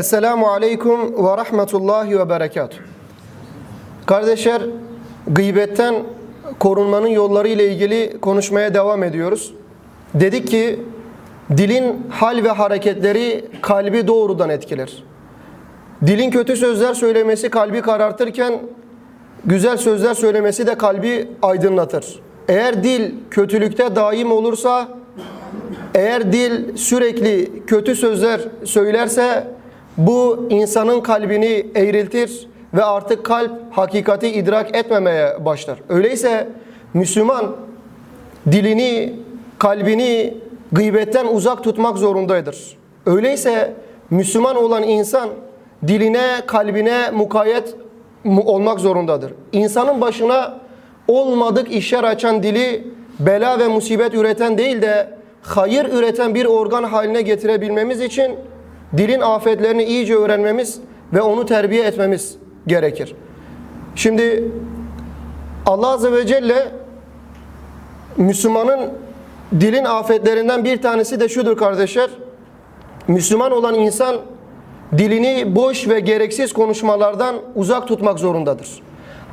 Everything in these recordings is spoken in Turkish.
Esselamu Aleyküm ve Rahmetullahi ve Berekatuhu. Kardeşler, gıybetten korunmanın yolları ile ilgili konuşmaya devam ediyoruz. Dedik ki, dilin hal ve hareketleri kalbi doğrudan etkiler. Dilin kötü sözler söylemesi kalbi karartırken, güzel sözler söylemesi de kalbi aydınlatır. Eğer dil kötülükte daim olursa, eğer dil sürekli kötü sözler söylerse bu insanın kalbini eğriltir ve artık kalp hakikati idrak etmemeye başlar. Öyleyse Müslüman dilini, kalbini gıybetten uzak tutmak zorundadır. Öyleyse Müslüman olan insan diline, kalbine mukayyet mu- olmak zorundadır. İnsanın başına olmadık işler açan dili bela ve musibet üreten değil de hayır üreten bir organ haline getirebilmemiz için dilin afetlerini iyice öğrenmemiz ve onu terbiye etmemiz gerekir. Şimdi Allah Azze ve Celle Müslümanın dilin afetlerinden bir tanesi de şudur kardeşler. Müslüman olan insan dilini boş ve gereksiz konuşmalardan uzak tutmak zorundadır.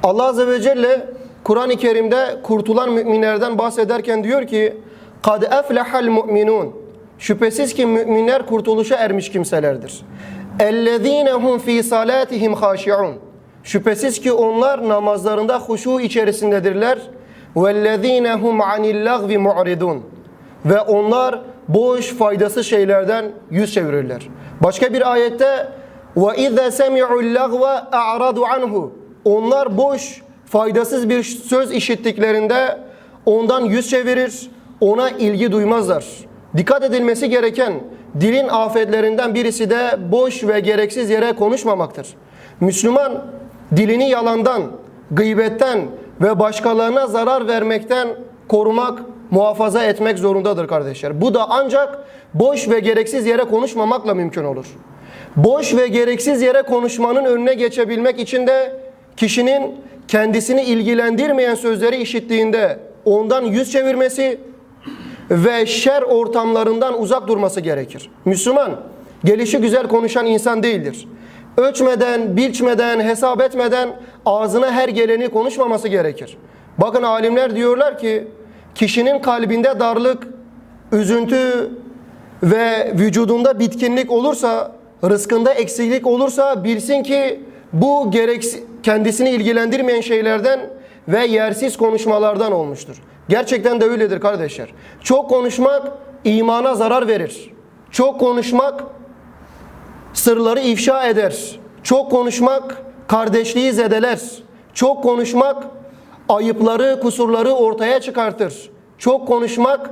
Allah Azze ve Celle Kur'an-ı Kerim'de kurtulan müminlerden bahsederken diyor ki قَدْ اَفْلَحَ الْمُؤْمِنُونَ Şüphesiz ki müminler kurtuluşa ermiş kimselerdir. اَلَّذ۪ينَ هُمْ ف۪ي صَلَاتِهِمْ خَاشِعُونَ Şüphesiz ki onlar namazlarında huşu içerisindedirler. وَالَّذ۪ينَ هُمْ عَنِ اللَّغْوِ مُعْرِضُونَ Ve onlar boş faydasız şeylerden yüz çevirirler. Başka bir ayette وَاِذَا سَمِعُوا اللَّغْوَ اَعْرَضُ عَنْهُ Onlar boş, faydasız bir söz işittiklerinde ondan yüz çevirir, ona ilgi duymazlar. Dikkat edilmesi gereken dilin afetlerinden birisi de boş ve gereksiz yere konuşmamaktır. Müslüman dilini yalandan, gıybetten ve başkalarına zarar vermekten korumak, muhafaza etmek zorundadır kardeşler. Bu da ancak boş ve gereksiz yere konuşmamakla mümkün olur. Boş ve gereksiz yere konuşmanın önüne geçebilmek için de kişinin kendisini ilgilendirmeyen sözleri işittiğinde ondan yüz çevirmesi ve şer ortamlarından uzak durması gerekir. Müslüman gelişi güzel konuşan insan değildir. Ölçmeden, biçmeden, hesap etmeden ağzına her geleni konuşmaması gerekir. Bakın alimler diyorlar ki kişinin kalbinde darlık, üzüntü ve vücudunda bitkinlik olursa, rızkında eksiklik olursa bilsin ki bu gereksiz kendisini ilgilendirmeyen şeylerden ve yersiz konuşmalardan olmuştur. Gerçekten de öyledir kardeşler. Çok konuşmak imana zarar verir. Çok konuşmak sırları ifşa eder. Çok konuşmak kardeşliği zedeler. Çok konuşmak ayıpları, kusurları ortaya çıkartır. Çok konuşmak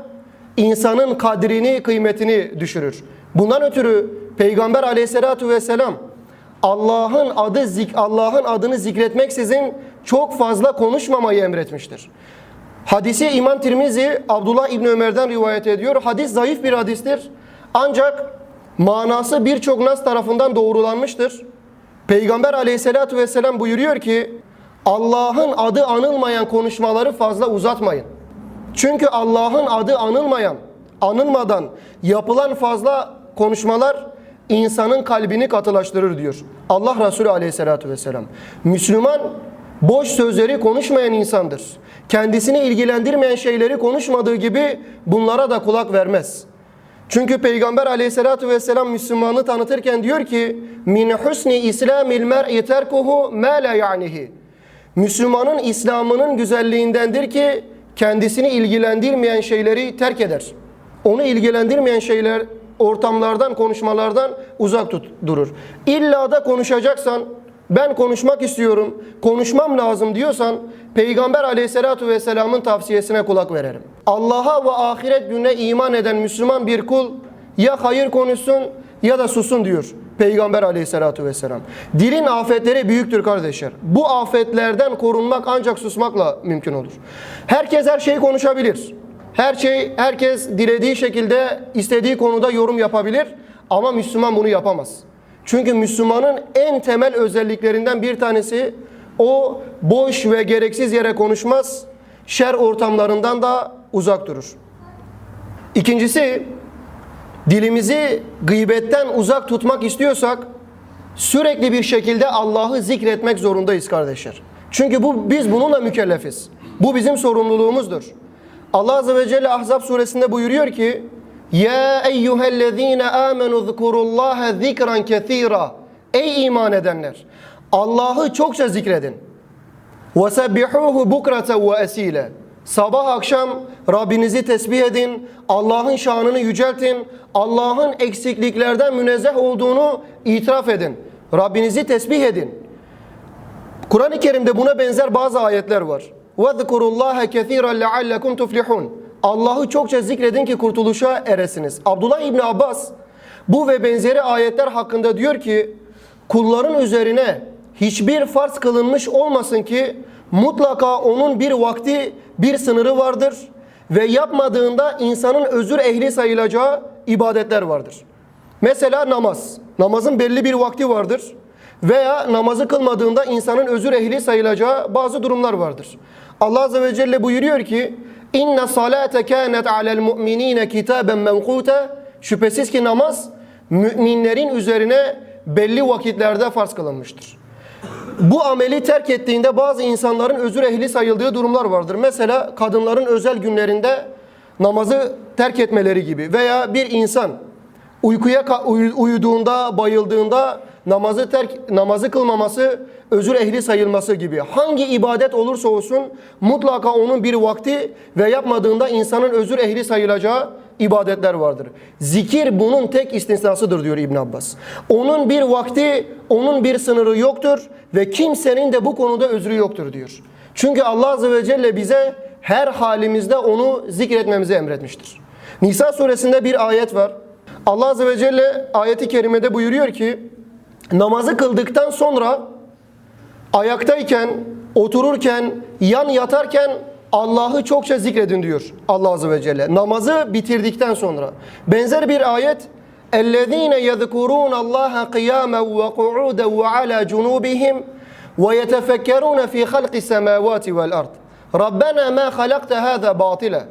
insanın kadrini, kıymetini düşürür. Bundan ötürü Peygamber Aleyhisselatü vesselam Allah'ın adı Allah'ın adını zikretmeksizin çok fazla konuşmamayı emretmiştir. Hadisi İmam Tirmizi Abdullah İbni Ömer'den rivayet ediyor. Hadis zayıf bir hadistir. Ancak manası birçok nas tarafından doğrulanmıştır. Peygamber aleyhissalatü vesselam buyuruyor ki Allah'ın adı anılmayan konuşmaları fazla uzatmayın. Çünkü Allah'ın adı anılmayan, anılmadan yapılan fazla konuşmalar insanın kalbini katılaştırır diyor. Allah Resulü aleyhissalatü vesselam. Müslüman boş sözleri konuşmayan insandır. Kendisini ilgilendirmeyen şeyleri konuşmadığı gibi bunlara da kulak vermez. Çünkü Peygamber aleyhissalatü vesselam Müslümanı tanıtırken diyor ki min husni islamil mer'i terkuhu ma la ya'nihi. Müslümanın İslam'ının güzelliğindendir ki kendisini ilgilendirmeyen şeyleri terk eder. Onu ilgilendirmeyen şeyler ortamlardan, konuşmalardan uzak tut, durur. İlla da konuşacaksan ben konuşmak istiyorum, konuşmam lazım diyorsan Peygamber aleyhissalatu vesselamın tavsiyesine kulak verelim. Allah'a ve ahiret gününe iman eden Müslüman bir kul ya hayır konuşsun ya da susun diyor Peygamber aleyhissalatu vesselam. Dilin afetleri büyüktür kardeşler. Bu afetlerden korunmak ancak susmakla mümkün olur. Herkes her şeyi konuşabilir. Her şey, herkes dilediği şekilde istediği konuda yorum yapabilir ama Müslüman bunu yapamaz. Çünkü Müslümanın en temel özelliklerinden bir tanesi o boş ve gereksiz yere konuşmaz, şer ortamlarından da uzak durur. İkincisi dilimizi gıybetten uzak tutmak istiyorsak sürekli bir şekilde Allah'ı zikretmek zorundayız kardeşler. Çünkü bu biz bununla mükellefiz. Bu bizim sorumluluğumuzdur. Allah Azze ve Celle Ahzab suresinde buyuruyor ki Ya eyyühellezine amenu zkurullaha zikran kethira Ey iman edenler! Allah'ı çokça zikredin. وَسَبِّحُوهُ بُكْرَةً وَأَس۪يلًا Sabah akşam Rabbinizi tesbih edin, Allah'ın şanını yüceltin, Allah'ın eksikliklerden münezzeh olduğunu itiraf edin. Rabbinizi tesbih edin. Kur'an-ı Kerim'de buna benzer bazı ayetler var. وَذْكُرُ اللّٰهَ كَثِيرًا لَعَلَّكُمْ تُفْلِحُونَ Allah'ı çokça zikredin ki kurtuluşa eresiniz. Abdullah İbni Abbas bu ve benzeri ayetler hakkında diyor ki kulların üzerine hiçbir farz kılınmış olmasın ki mutlaka onun bir vakti bir sınırı vardır ve yapmadığında insanın özür ehli sayılacağı ibadetler vardır. Mesela namaz. Namazın belli bir vakti vardır. Veya namazı kılmadığında insanın özür ehli sayılacağı bazı durumlar vardır. Allah Azze ve Celle buyuruyor ki İnne salate kânet alel mu'minîne kitâben menqûte Şüphesiz ki namaz müminlerin üzerine belli vakitlerde farz kılınmıştır. Bu ameli terk ettiğinde bazı insanların özür ehli sayıldığı durumlar vardır. Mesela kadınların özel günlerinde namazı terk etmeleri gibi veya bir insan uykuya uyuduğunda, bayıldığında namazı terk namazı kılmaması özür ehli sayılması gibi. Hangi ibadet olursa olsun mutlaka onun bir vakti ve yapmadığında insanın özür ehli sayılacağı ibadetler vardır. Zikir bunun tek istisnasıdır diyor İbn Abbas. Onun bir vakti, onun bir sınırı yoktur ve kimsenin de bu konuda özrü yoktur diyor. Çünkü Allah Azze ve Celle bize her halimizde onu zikretmemizi emretmiştir. Nisa suresinde bir ayet var. Allah Azze ve Celle ayeti kerimede buyuruyor ki namazı kıldıktan sonra ayaktayken, otururken, yan yatarken Allah'ı çokça zikredin diyor Allah Azze ve Celle. Namazı bitirdikten sonra. Benzer bir ayet اَلَّذ۪ينَ يَذْكُرُونَ اللّٰهَ قِيَامًا وَقُعُودًا وَعَلَى جُنُوبِهِمْ وَيَتَفَكَّرُونَ ف۪ي خَلْقِ السَّمَاوَاتِ وَالْأَرْضِ رَبَّنَا مَا خَلَقْتَ هَذَا بَاطِلًا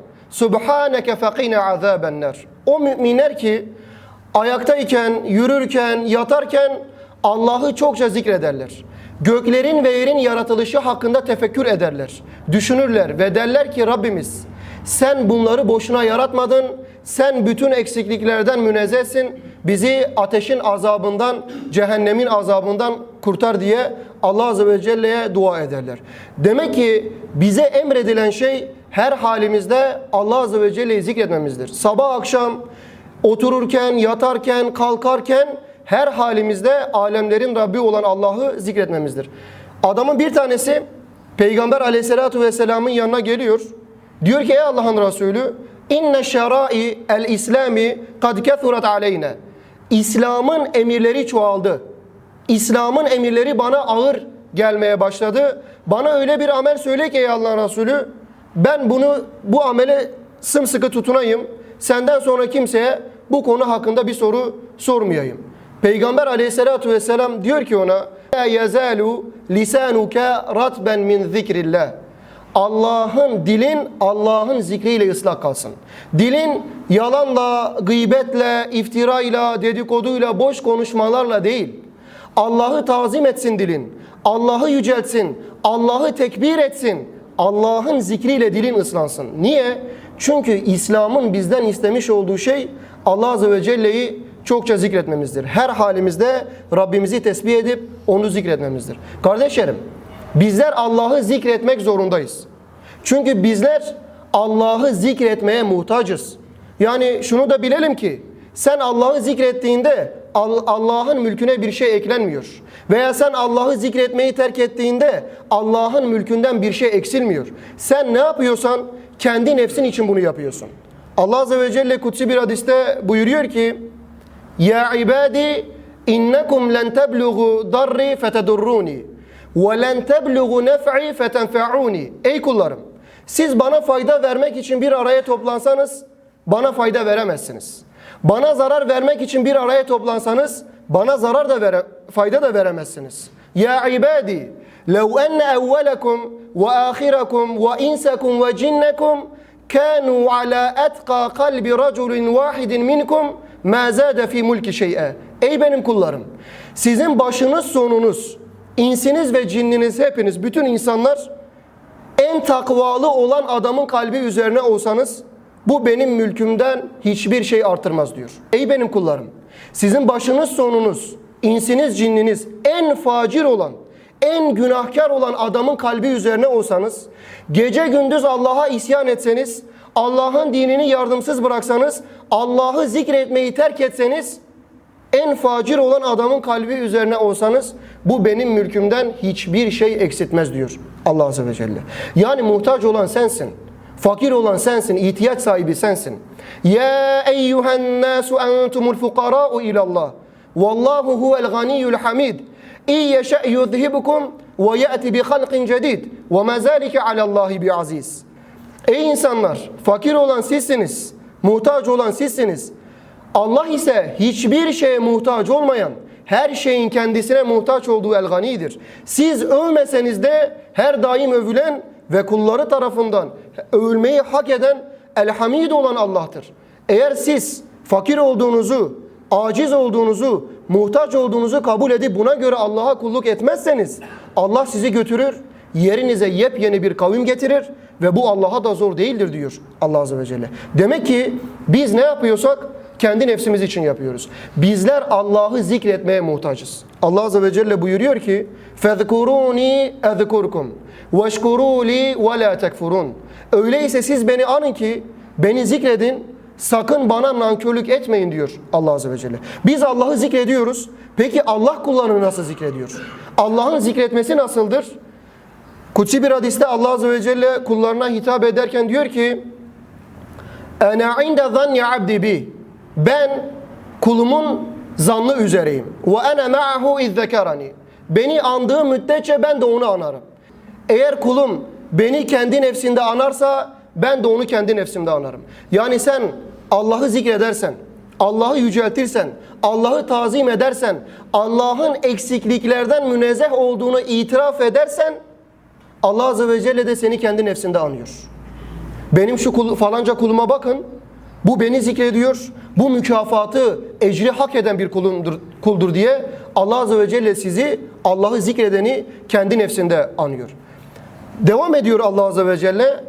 سُبْحَانَكَ فَقِنَا عَذَابَ النَّارِ O müminler ki ayaktayken, yürürken, yatarken Allah'ı çokça zikrederler. Göklerin ve yerin yaratılışı hakkında tefekkür ederler. Düşünürler ve derler ki Rabbimiz sen bunları boşuna yaratmadın. Sen bütün eksikliklerden münezzehsin. Bizi ateşin azabından, cehennemin azabından kurtar diye Allah Azze ve Celle'ye dua ederler. Demek ki bize emredilen şey her halimizde Allah Azze ve Celle'yi zikretmemizdir. Sabah akşam otururken, yatarken, kalkarken her halimizde alemlerin Rabbi olan Allah'ı zikretmemizdir. Adamın bir tanesi Peygamber aleyhissalatu vesselamın yanına geliyor. Diyor ki ey Allah'ın Resulü inne şerai el İslami kad kethurat aleyne. İslam'ın emirleri çoğaldı. İslam'ın emirleri bana ağır gelmeye başladı. Bana öyle bir amel söyle ki ey Allah'ın Resulü ben bunu bu amele sımsıkı tutunayım. Senden sonra kimseye bu konu hakkında bir soru sormayayım. Peygamber aleyhissalatu vesselam diyor ki ona La yezalu lisanuke ratben min zikrillah. Allah'ın dilin Allah'ın zikriyle ıslak kalsın. Dilin yalanla, gıybetle, iftirayla, dedikoduyla, boş konuşmalarla değil. Allah'ı tazim etsin dilin. Allah'ı yüceltsin. Allah'ı tekbir etsin. Allah'ın zikriyle dilin ıslansın. Niye? Çünkü İslam'ın bizden istemiş olduğu şey Allah Azze ve Celle'yi çokça zikretmemizdir. Her halimizde Rabbimizi tesbih edip onu zikretmemizdir. Kardeşlerim, bizler Allah'ı zikretmek zorundayız. Çünkü bizler Allah'ı zikretmeye muhtacız. Yani şunu da bilelim ki sen Allah'ı zikrettiğinde Al- Allah'ın mülküne bir şey eklenmiyor. Veya sen Allah'ı zikretmeyi terk ettiğinde Allah'ın mülkünden bir şey eksilmiyor. Sen ne yapıyorsan kendi nefsin için bunu yapıyorsun. Allah Azze ve Celle kutsi bir hadiste buyuruyor ki Ya ibadi innekum len tebluğu darri fetedurruni ve len tebluğu nef'i fetenfe'uni Ey kullarım siz bana fayda vermek için bir araya toplansanız bana fayda veremezsiniz. Bana zarar vermek için bir araya toplansanız bana zarar da vere, fayda da veremezsiniz. Ya ibadi lev enne evvelakum ve ahirakum ve insakum ve cinnekum كانوا على أتقى قلب رجل واحد منكم ما زاد في mulki şey'e. Ey benim kullarım! Sizin başınız sonunuz, insiniz ve cinniniz hepiniz, bütün insanlar en takvalı olan adamın kalbi üzerine olsanız bu benim mülkümden hiçbir şey artırmaz diyor. Ey benim kullarım sizin başınız sonunuz insiniz cinniniz en facir olan en günahkar olan adamın kalbi üzerine olsanız gece gündüz Allah'a isyan etseniz Allah'ın dinini yardımsız bıraksanız Allah'ı zikretmeyi terk etseniz en facir olan adamın kalbi üzerine olsanız bu benim mülkümden hiçbir şey eksiltmez diyor Allah Azze ve Celle. Yani muhtaç olan sensin. Fakir olan sensin, ihtiyaç sahibi sensin. Ya eyyuhen nasu entumul fukara'u ilallah. Vallahu huvel ganiyyul hamid. İn yeşe yuzhibukum ve ya'ti bi halqin cedid. Ve ma zalike alallahi bi aziz. Ey insanlar, fakir olan sizsiniz, muhtaç olan sizsiniz. Allah ise hiçbir şeye muhtaç olmayan, her şeyin kendisine muhtaç olduğu el ganidir. Siz övmeseniz de her daim övülen ve kulları tarafından övülmeyi hak eden el olan Allah'tır. Eğer siz fakir olduğunuzu, aciz olduğunuzu, muhtaç olduğunuzu kabul edip buna göre Allah'a kulluk etmezseniz Allah sizi götürür, yerinize yepyeni bir kavim getirir ve bu Allah'a da zor değildir diyor Allah Azze ve Celle. Demek ki biz ne yapıyorsak kendi nefsimiz için yapıyoruz. Bizler Allah'ı zikretmeye muhtacız. Allah Azze ve Celle buyuruyor ki فَذْكُرُونِي اَذْكُرْكُمْ وَاشْكُرُوا لِي وَلَا تَكْفُرُونَ Öyleyse siz beni anın ki beni zikredin sakın bana nankörlük etmeyin diyor Allah Azze ve Celle. Biz Allah'ı zikrediyoruz. Peki Allah kullarını nasıl zikrediyor? Allah'ın zikretmesi nasıldır? Kutsi bir hadiste Allah Azze ve Celle kullarına hitap ederken diyor ki Ena inde zanni abdi bi Ben kulumun zannı üzereyim. Ve ene ma'ahu izzekerani Beni andığı müddetçe ben de onu anarım. Eğer kulum beni kendi nefsinde anarsa ben de onu kendi nefsimde anarım. Yani sen Allah'ı zikredersen, Allah'ı yüceltirsen, Allah'ı tazim edersen, Allah'ın eksikliklerden münezzeh olduğunu itiraf edersen Allah Azze ve Celle de seni kendi nefsinde anıyor. Benim şu kul, falanca kuluma bakın. Bu beni zikrediyor. Bu mükafatı, ecri hak eden bir kulumdur, kuldur diye Allah Azze ve Celle sizi Allah'ı zikredeni kendi nefsinde anıyor. Devam ediyor Allah Azze ve Celle.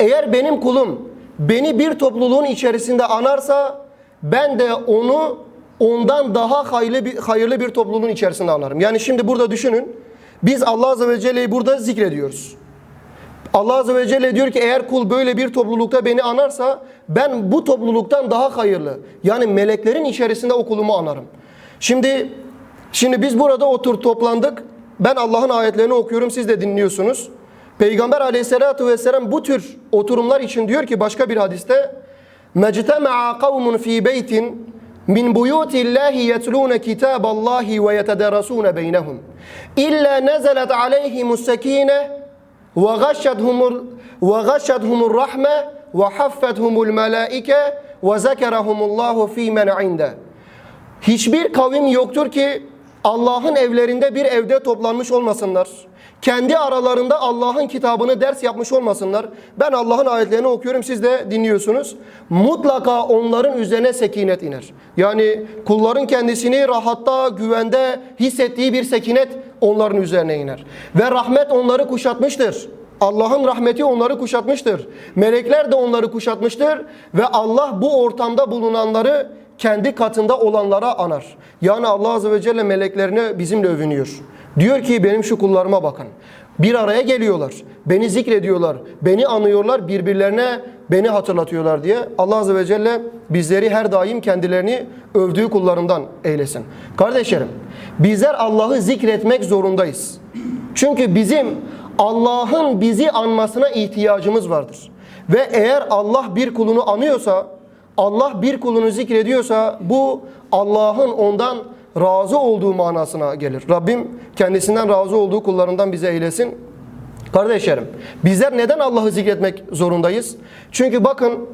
Eğer benim kulum beni bir topluluğun içerisinde anarsa ben de onu ondan daha hayırlı bir, hayırlı bir topluluğun içerisinde anarım. Yani şimdi burada düşünün. Biz Allah Azze ve Celle'yi burada zikrediyoruz. Allah Azze ve Celle diyor ki eğer kul böyle bir toplulukta beni anarsa ben bu topluluktan daha hayırlı. Yani meleklerin içerisinde o kulumu anarım. Şimdi şimdi biz burada otur toplandık. Ben Allah'ın ayetlerini okuyorum siz de dinliyorsunuz. Peygamber aleyhissalatu vesselam bu tür oturumlar için diyor ki başka bir hadiste Mectema'a kavmun fi beytin min buyutillahi yetlûne kitâballahi ve yetederasûne beynehum illa nezelet aleyhimus sekîne ve gashshadhumul ve gashshadhumur rahme ve haffethumul melaike ve zekerahumullahu fî men inde Hiçbir kavim yoktur ki Allah'ın evlerinde bir evde toplanmış olmasınlar. Kendi aralarında Allah'ın kitabını ders yapmış olmasınlar. Ben Allah'ın ayetlerini okuyorum siz de dinliyorsunuz. Mutlaka onların üzerine sekinet iner. Yani kulların kendisini rahatta, güvende hissettiği bir sekinet onların üzerine iner. Ve rahmet onları kuşatmıştır. Allah'ın rahmeti onları kuşatmıştır. Melekler de onları kuşatmıştır ve Allah bu ortamda bulunanları kendi katında olanlara anar. Yani Allah Azze ve Celle meleklerine bizimle övünüyor. Diyor ki benim şu kullarıma bakın. Bir araya geliyorlar. Beni zikrediyorlar. Beni anıyorlar. Birbirlerine beni hatırlatıyorlar diye. Allah Azze ve Celle bizleri her daim kendilerini övdüğü kullarından eylesin. Kardeşlerim bizler Allah'ı zikretmek zorundayız. Çünkü bizim Allah'ın bizi anmasına ihtiyacımız vardır. Ve eğer Allah bir kulunu anıyorsa, Allah bir kulunu zikrediyorsa bu Allah'ın ondan razı olduğu manasına gelir. Rabbim kendisinden razı olduğu kullarından bize eylesin. Kardeşlerim, bizler neden Allah'ı zikretmek zorundayız? Çünkü bakın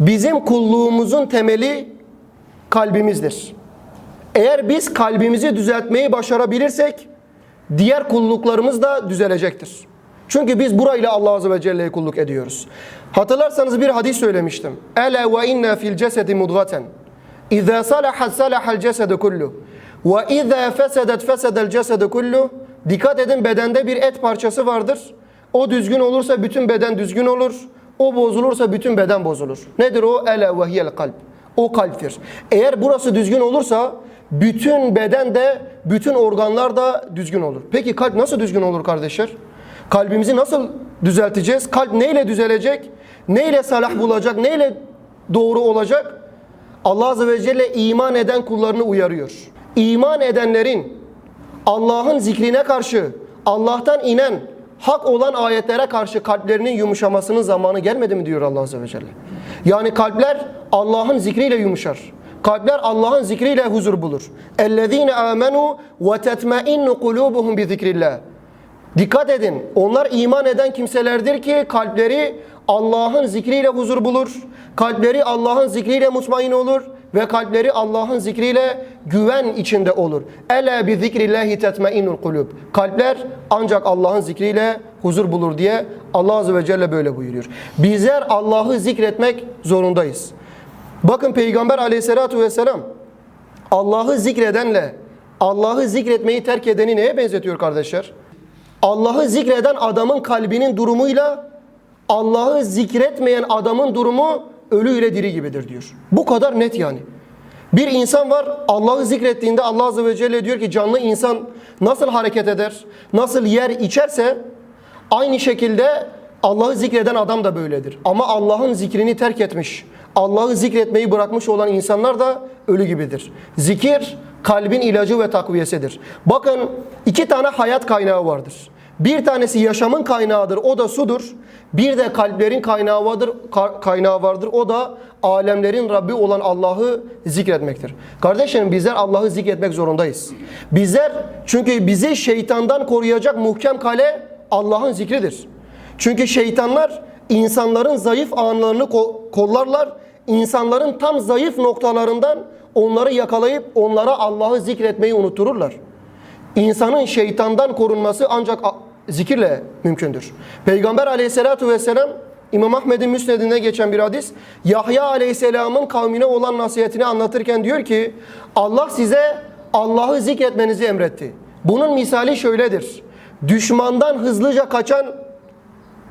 bizim kulluğumuzun temeli kalbimizdir. Eğer biz kalbimizi düzeltmeyi başarabilirsek diğer kulluklarımız da düzelecektir. Çünkü biz burayla Allah Azze ve Celle'ye kulluk ediyoruz. Hatırlarsanız bir hadis söylemiştim. Ele ve inne fil cesedi mudgaten. İzâ salahat salahal cesedu kullu. Ve izâ fesedet fesedel cesedu. Dikkat edin bedende bir et parçası vardır. O düzgün olursa bütün beden düzgün olur. O bozulursa bütün beden bozulur. Nedir o? Ele ve hiyel kalp. O kalptir. Eğer burası düzgün olursa bütün beden de bütün organlar da düzgün olur. Peki kalp nasıl düzgün olur kardeşler? Kalbimizi nasıl düzelteceğiz? Kalp neyle düzelecek? Neyle salah bulacak? Neyle doğru olacak? Allah Azze ve Celle iman eden kullarını uyarıyor. İman edenlerin Allah'ın zikrine karşı, Allah'tan inen, hak olan ayetlere karşı kalplerinin yumuşamasının zamanı gelmedi mi diyor Allah Azze ve Celle. Yani kalpler Allah'ın zikriyle yumuşar. Kalpler Allah'ın zikriyle huzur bulur. اَلَّذ۪ينَ آمَنُوا وَتَتْمَئِنُّ قُلُوبُهُمْ بِذِكْرِ اللّٰهِ Dikkat edin. Onlar iman eden kimselerdir ki kalpleri Allah'ın zikriyle huzur bulur. Kalpleri Allah'ın zikriyle mutmain olur ve kalpleri Allah'ın zikriyle güven içinde olur. Ela bi zikrillahi tetmainnul kulub. Kalpler ancak Allah'ın zikriyle huzur bulur diye Allah azze ve celle böyle buyuruyor. Bizler Allah'ı zikretmek zorundayız. Bakın Peygamber aleyhissalatu vesselam Allah'ı zikredenle Allah'ı zikretmeyi terk edeni neye benzetiyor kardeşler? Allah'ı zikreden adamın kalbinin durumuyla Allah'ı zikretmeyen adamın durumu ölüyle diri gibidir diyor. Bu kadar net yani. Bir insan var Allah'ı zikrettiğinde Allah Azze ve Celle diyor ki canlı insan nasıl hareket eder, nasıl yer içerse aynı şekilde Allah'ı zikreden adam da böyledir. Ama Allah'ın zikrini terk etmiş, Allah'ı zikretmeyi bırakmış olan insanlar da ölü gibidir. Zikir kalbin ilacı ve takviyesidir. Bakın iki tane hayat kaynağı vardır. Bir tanesi yaşamın kaynağıdır, o da sudur. Bir de kalplerin kaynağı vardır, ka- kaynağı vardır. O da alemlerin Rabbi olan Allah'ı zikretmektir. Kardeşlerim bizler Allah'ı zikretmek zorundayız. Bizler çünkü bizi şeytandan koruyacak muhkem kale Allah'ın zikridir. Çünkü şeytanlar insanların zayıf anlarını ko- kollarlar. İnsanların tam zayıf noktalarından onları yakalayıp onlara Allah'ı zikretmeyi unuttururlar. İnsanın şeytandan korunması ancak zikirle mümkündür. Peygamber aleyhissalatu vesselam İmam Ahmed'in müsnedinde geçen bir hadis Yahya aleyhisselamın kavmine olan nasihatini anlatırken diyor ki Allah size Allah'ı zikretmenizi emretti. Bunun misali şöyledir. Düşmandan hızlıca kaçan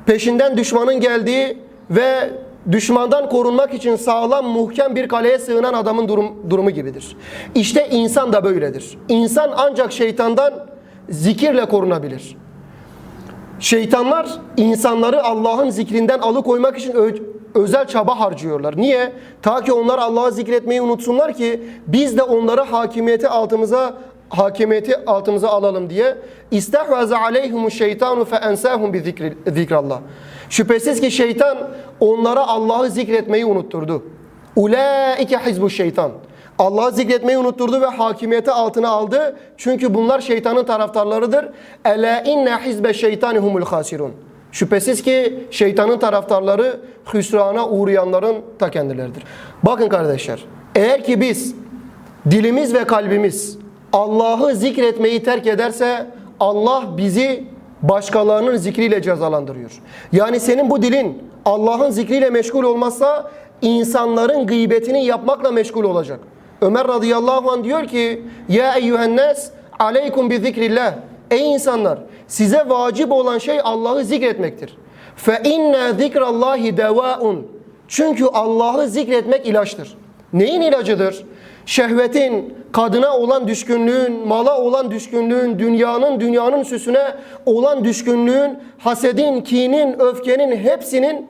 peşinden düşmanın geldiği ve düşmandan korunmak için sağlam muhkem bir kaleye sığınan adamın durum, durumu gibidir. İşte insan da böyledir. İnsan ancak şeytandan zikirle korunabilir. Şeytanlar insanları Allah'ın zikrinden alıkoymak için özel çaba harcıyorlar. Niye? Ta ki onlar Allah'ı zikretmeyi unutsunlar ki biz de onları hakimiyeti altımıza hakimiyeti altımıza alalım diye istehvaze aleyhumu şeytanu fe ensahum bi zikrallah. Şüphesiz ki şeytan onlara Allah'ı zikretmeyi unutturdu. Ulaike hizbu şeytan. Allah'ı zikretmeyi unutturdu ve hakimiyeti altına aldı. Çünkü bunlar şeytanın taraftarlarıdır. Ela inne hizbe şeytani humul hasirun. Şüphesiz ki şeytanın taraftarları hüsrana uğrayanların ta kendileridir. Bakın kardeşler, eğer ki biz dilimiz ve kalbimiz Allah'ı zikretmeyi terk ederse Allah bizi başkalarının zikriyle cezalandırıyor. Yani senin bu dilin Allah'ın zikriyle meşgul olmazsa insanların gıybetini yapmakla meşgul olacak. Ömer radıyallahu anh diyor ki Ya eyyühennes aleykum bi zikrillah Ey insanlar size vacip olan şey Allah'ı zikretmektir. Fe inne zikrallahi devaun Çünkü Allah'ı zikretmek ilaçtır. Neyin ilacıdır? Şehvetin, kadına olan düşkünlüğün, mala olan düşkünlüğün, dünyanın, dünyanın süsüne olan düşkünlüğün, hasedin, kinin, öfkenin hepsinin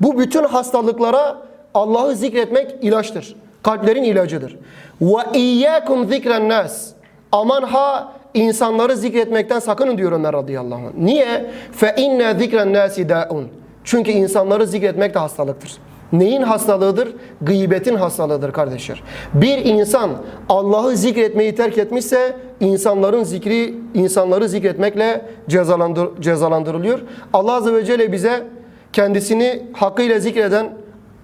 bu bütün hastalıklara Allah'ı zikretmek ilaçtır. Kalplerin ilacıdır. Ve iyyakum zikren nas. Aman ha insanları zikretmekten sakının diyor Ömer radıyallahu anh. Niye? Fe inne zikren nasi daun. Çünkü insanları zikretmek de hastalıktır. Neyin hastalığıdır? Gıybetin hastalığıdır kardeşler. Bir insan Allah'ı zikretmeyi terk etmişse insanların zikri insanları zikretmekle cezalandır, cezalandırılıyor. Allah azze ve celle bize kendisini hakkıyla zikreden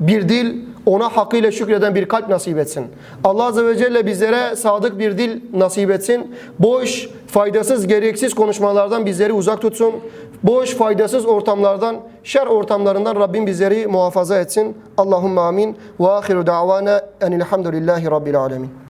bir dil, ona hakkıyla şükreden bir kalp nasip etsin. Allah Azze ve Celle bizlere sadık bir dil nasip etsin. Boş, faydasız, gereksiz konuşmalardan bizleri uzak tutsun. Boş, faydasız ortamlardan, şer ortamlarından Rabbim bizleri muhafaza etsin. Allahümme amin. Ve ahiru da'vana enilhamdülillahi rabbil alemin.